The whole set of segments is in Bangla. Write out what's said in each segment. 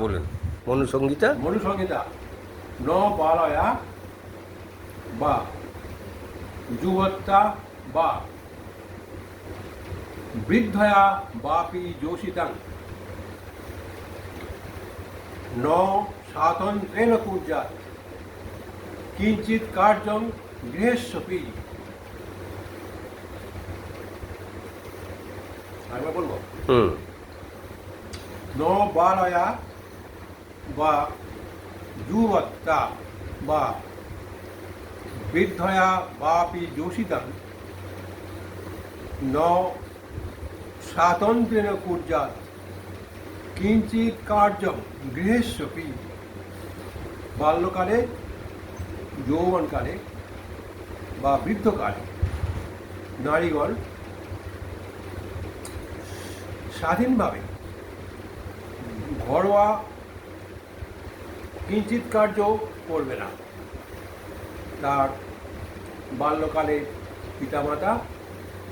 বলুন। মনুসংগীতা মনুসংহিতা। ন বালয়া বা যুবত্তা বা বৃদ্ধয়া বাপি যোষিতাং। ন স্বাতন্ত্রেণ কুর্যাৎ কিঞ্চিৎ কার্যং গৃহেশ্বপি আরেকবার বলব? ন বালয়া বা যুবত্তা বা বৃদ্ধয়া বাপি যোষিতাং ন স্বাতন্ত্র্যেন কুর্যাৎ কিঞ্চিৎ কার্যম গৃহেশ্বপি বাল্যকালে, যৌবনকালে বা বৃদ্ধকালে নারীগণ স্বাধীনভাবে ঘরোয়া কিঞ্চিত কার্য করবে না তার বাল্যকালে পিতামাতা,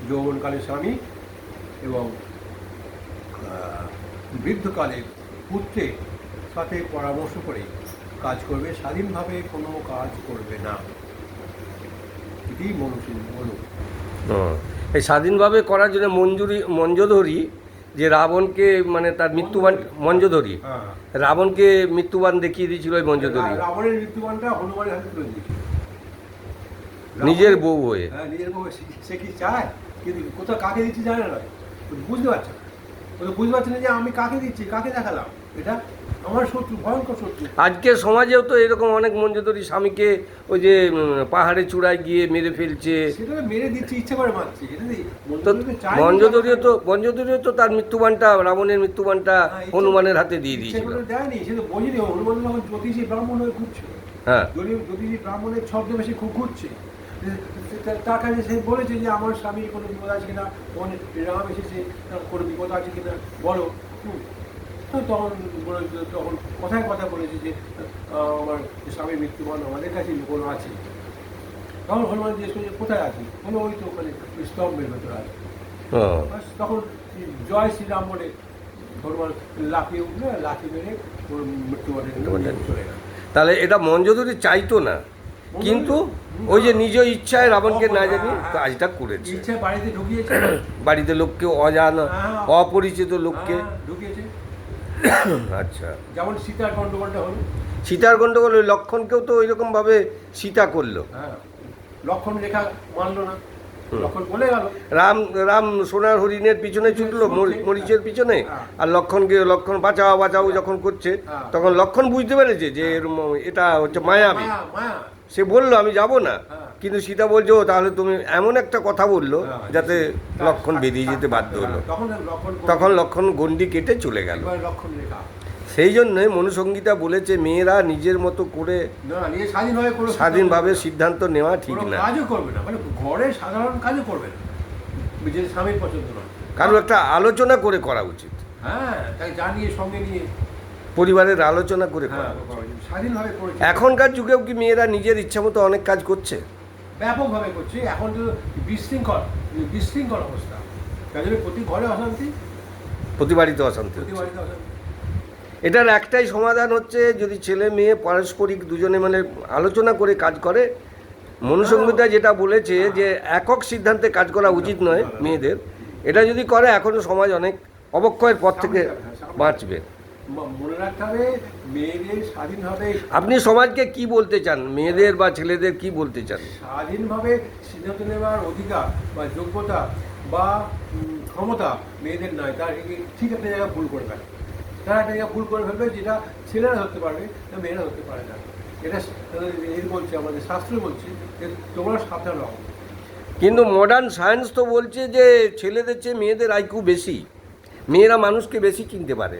যৌবনকালে স্বামী এবং বৃদ্ধকালে পুত্রের সাথে পরামর্শ করে কাজ করবে, স্বাধীনভাবে কোনো কাজ করবে না এটি মনুষ্য মনু। এই স্বাধীনভাবে করার জন্য মঞ্জুরি মঞ্জধরি যে রাবণকে মানে তার মৃত্যুবান মঞ্জধরি হ্যাঁ। রাবণকে মৃত্যুবান দেখিয়ে দিয়েছিল ওই মঞ্জধরি রাবণের মৃত্যুবানটা হনুমানের হাতে তুলে নিজের বউ হয়ে। হ্যাঁ নিজের বউ সে- কি চায়? কিন্তু কোথাও কাকে দিচ্ছে জানে না। বুঝতে পারছে বুঝতে পারছে না যে আমি কাকে দিচ্ছি কাকে দেখালাম? এটা আমার শত্রু ভয়ঙ্কর শত্রু। আজকে সমাজেও তো এরকম অনেক মঞ্জধরি স্বামীকে ওই যে পাহাড়ে চূড়ায় গিয়ে মেরে ফেলছে। সেটা মেরে দিচ্ছি ইচ্ছে করে মারছি তো তো তো তার মৃত্যুবানটা রাবণের মৃত্যুবানটা হ্যাঁ, হনুমানের হাতে দিয়ে দিয়েছিল। করে দেয়নি সে তো বোঝেনি হনুমান জ্যোতিষী ব্রাহ্মণ হয়ে হ্যাঁ। জ্যোতিষী ব্রাহ্মণের ছদ্মবেশে খুব ঘুরছে তার কাছে সে বলেছে যে আমার স্বামীর কোনো বিপদ আছে কিনা অনেক রাম এসেছে কোনো বিপদ আছে কিনা বলো। তখন বলে- তখন কথায় কথা বলেছে যে আমার স্বামীর মৃত্যুবান আমাদের কাছে কোনো আছে। তখন হনুমান জিজ্ঞেস করছে কোথায় আছে? বলো ওই তো ওখানে স্তম্ভের ভেতরে আছে। তখন জয় শ্রীরাম বলে হনুমান লাফিয়ে উঠল লাফি মেরে মৃত্যুবানের চলে গেল। তাহলে এটা মঞ্জধরি চাইতো না? কিন্তু ওই যে নিজ ইচ্ছায় রাবণকে না জানিয়ে কাজটা করেছে। বাড়িতে লোককে অজানা হ্যাঁ। অপরিচিত লোককে। হ্যাঁ, আচ্ছা। যেমন সীতার গন্ডগোলটা হলো। সীতার গণ্ডগোল ওই লক্ষণকেও তো ওইরকম ভাবে সীতা করল। হ্যাঁ লক্ষণ রেখা মানলো না। রাম রাম সোনার হরিণের পিছনে ছুটলো মরি- মরিচের পিছনে। হ্যাঁ। আর লক্ষণকে লক্ষণ বাঁচাও বাঁচাও যখন করছে হ্যাঁ। তখন লক্ষণ বুঝতে পেরেছে যে এটা হচ্ছে মায়াবী। মায়া মায়া। সে বলল আমি যাব না। হ্যাঁ। কিন্তু সীতা বলছে ও তাহলে তুমি এমন একটা কথা বলল হ্যাঁ, যাতে তার- লক্ষণ বেরিয়ে যেতে বাধ্য হলো। তখন লক্ষণ গন্ডি কেটে চলে গেল। সেই জন্যই মনুসংগীতা বলেছে মেয়েরা নিজের মতো করে স্বাধীনভাবে কোনো স্বাধীনভাবে সিদ্ধান্ত নেওয়া ঠিক না। কাজও করবে না। মানে ঘরে সাধারণ কাজও করবে না। নিজের স্বামীর পছন্দ নয়। একটা আলোচনা করে করা উচিত। হ্যাঁ তাই জানিয়ে সঙ্গে নিয়ে পরিবারের আলোচনা করে করা হ্যাঁ করেছে। এখনকার যুগেও কি মেয়েরা নিজের ইচ্ছা মতো অনেক কাজ করছে? ব্যাপকভাবে করছে। এখন তো বিশৃঙ্খল বিশৃঙ্খল অবস্থা। জন্য প্রতি ঘরে অশান্তি প্রতিবারিত অশান্তি প্রতি বাড়িতে অশান্তি। এটার একটাই সমাধান হচ্ছে যদি ছেলে মেয়ে পারস্পরিক দুজনে মানে আলোচনা করে কাজ করে মনুসংহিতা যেটা বলেছে যে একক সিদ্ধান্তে কাজ করা উচিত নয় মেয়েদের এটা যদি করে এখনও সমাজ অনেক অবক্ষয়ের পথ থেকে বাঁচবে। ম- মনে রাখতে হবে মেয়েদের স্বাধীনভাবে আপনি সমাজকে কি বলতে চান? মেয়েদের বা ছেলেদের কি বলতে চান? স্বাধীনভাবে সিদ্ধান্ত নেওয়ার অধিকার বা যোগ্যতা বা ক্ষমতা মেয়েদের নয়। তার ঠিক একটা জায়গায় ভুল করে ফেলে। তারা একটা জায়গায় ভুল করে ফেলবে যেটা ছেলেরা ধরতে পারবে তা মেয়েরা ধরতে পারে না। এটা এর বলছে আমাদের শাস্ত্র বলছে যে তোমরা সাবধান রাখো কিন্তু মডার্ন সায়েন্স তো বলছে যে ছেলেদের চেয়ে মেয়েদের আইকিউ বেশি। মেয়েরা মানুষকে বেশি চিনতে পারে।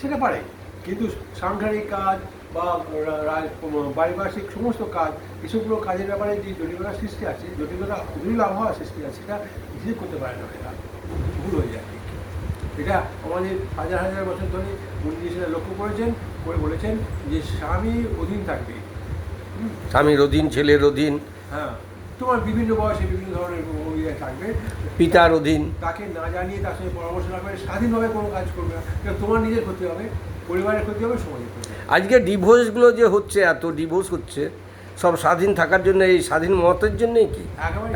সেটা পারে। কিন্তু সাংসারিক কাজ বা পারিপার্শ্বিক সমস্ত কাজ এসবগুলো কাজের ব্যাপারে যে জটিলতা সৃষ্টি আছে জটিলতা জটিল আবহাওয়া সৃষ্টি আছে সেটা নিজে করতে পারে না এটা ভুল হয়ে যায়। এটা আমাদের হাজার হাজার বছর ধরে উনি সেটা লক্ষ্য করেছেন করে বলেছেন যে স্বামী অধীন থাকবে। স্বামীর অধীন ছেলের অধীন। হ্যাঁ। তোমার বিভিন্ন বয়সে বিভিন্ন ধরনের থাকবে। পিতার অধীন। তাকে না জানিয়ে তার সঙ্গে পরামর্শ না করে স্বাধীনভাবে কোনো কাজ করবে না। তোমার নিজের ক্ষতি হবে পরিবারের ক্ষতি হবে সমাজের ক্ষতি আজকে ডিভোর্সগুলো যে হচ্ছে এত ডিভোর্স হচ্ছে সব স্বাধীন থাকার জন্য এই স্বাধীন মতের জন্যই কি?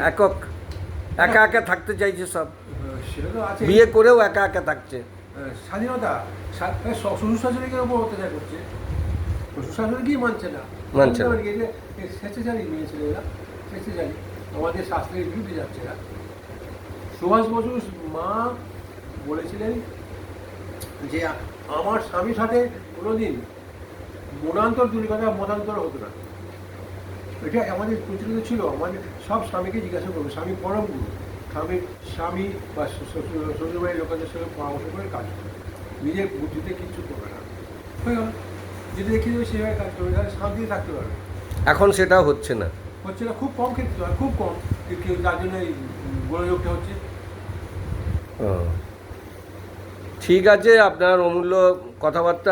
একক। একা একা থাকতে চাইছে সব। আছে বিয়ে করেও একা একা থাকছে। আহ, স্বাধীনতা। স্বা- আহ, শ্বশুর শাশুড়িকে উপর অত্যাচার করছে। শ্বশুর শাশুড়ি কি মানছে না? মানছে না। এই স্বেচ্ছাচারী মেয়ে ছেলেরা স্বেচ্ছাচারী। আমাদের শাস্ত্রের বিরুদ্ধে যাচ্ছে না। সুভাষ বসু মা বলেছিলেন যে, আমার স্বামীর সাথে কোনোদিন মনান্তর দূরে কথা মতান্তর হতো না। এটা আমাদের প্রচলিত ছিল। আমাদের সব স্বামীকে জিজ্ঞাসা করবে। স্বামী পরম গুরু। স্বামী স্বামী বা শ্বশুর, শ্বশুরবাড়ির লোকেদের সঙ্গে পরামর্শ করে কাজ করবে নিজের বুদ্ধিতে কিচ্ছু করবে না। হয়ে যদি দেখি সেভাবে কাজ করবে। তাহলে শান্তিতে থাকতে পারবে। এখন সেটা হচ্ছে না। হচ্ছে না খুব কম ক্ষেত্রে হয় খুব কম। তার জন্য এই গোলযোগটা হচ্ছে। ঠিক আছে, আপনার অমূল্য কথাবার্তা